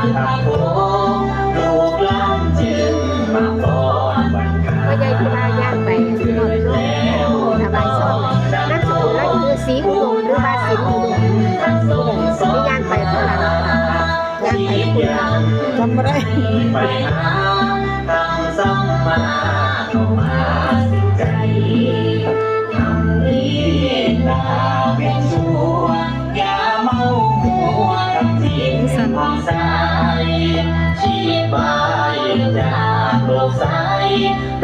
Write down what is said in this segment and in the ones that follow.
ก้อนยายที่ว่าย่างไปนอนโลบายสบนสกุนั่นคือสีอุดมหรือว่าสีอุดมไม่ย่างไปเท่าไรย่างไปคุณจำไม่ได้ไปหาทำสัมมาเข้มาสิใจทำนี้ตาเป็นชู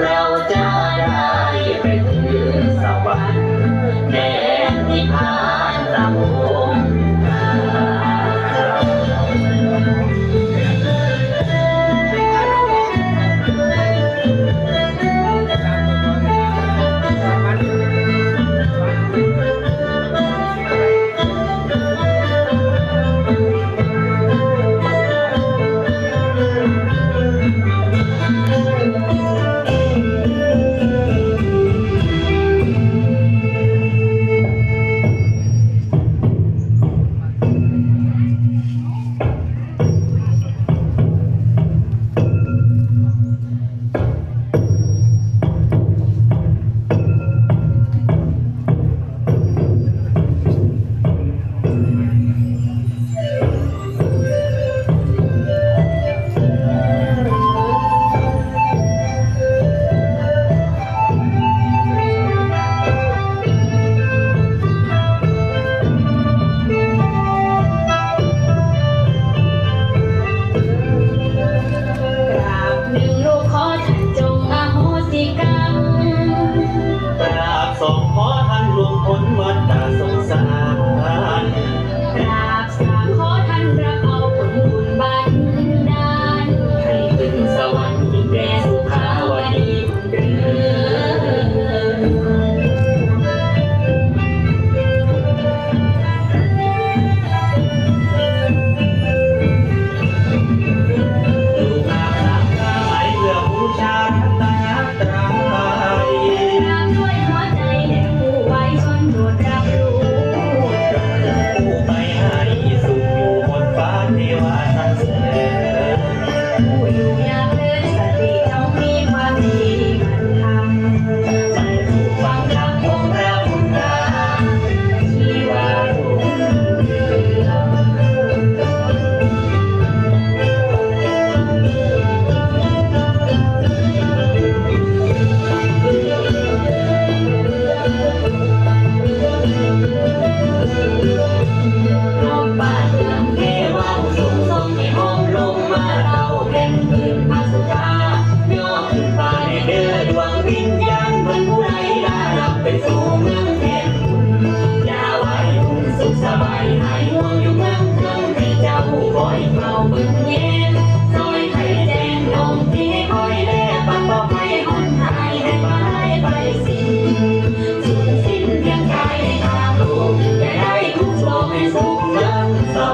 เราจะได้เป็น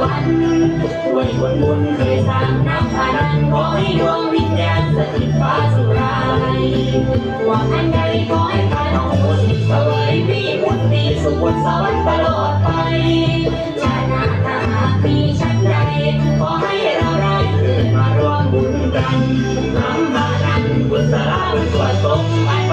วรรค์ด้วยวนบุญเคยสร้างน้ำพานันขอให้ดวงวิญญาณสถิตฟ้าสุรายว่าอันใดขอให้พาน้องบุญสวยพี่บุญดีสุขบนสวรรค์ตลอดไปชาติหน้าหมีชั้นใดขอให้เราได้เกิดมาร่วมบุญกันน้ำพานันบุญสาราบุญสวดสมไป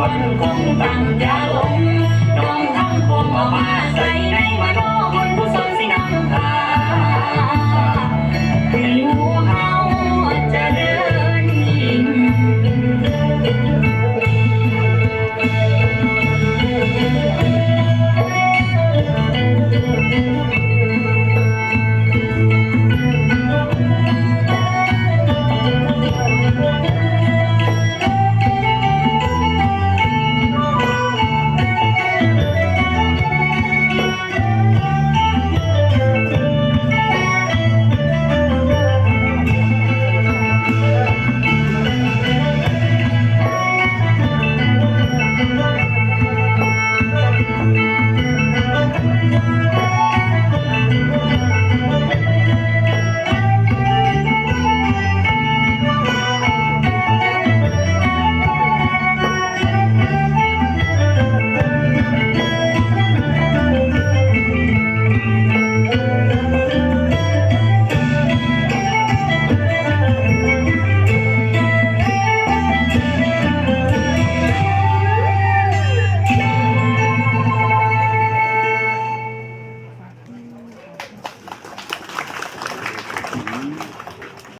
วนคงตั้งยาลงน้องทำคงออกมาใส่